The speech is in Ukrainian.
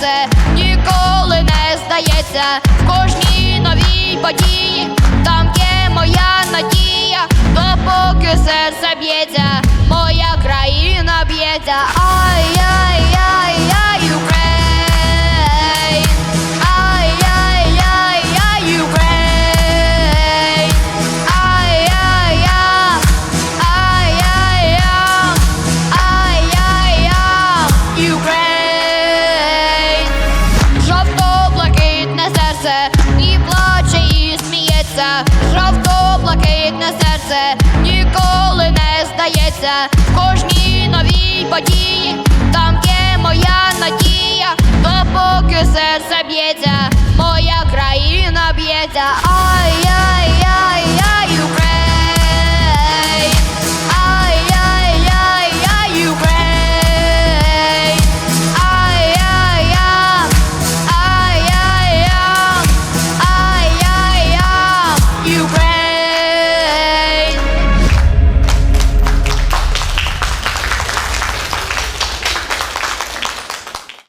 серце ніколи не здається. В кожній новій події там є моя надія, допоки серце б'ється, жовто-блакитне серце ніколи не здається. В кожній новій події там є моя надія, допоки серце б'ється, моя країна б'ється. Україн!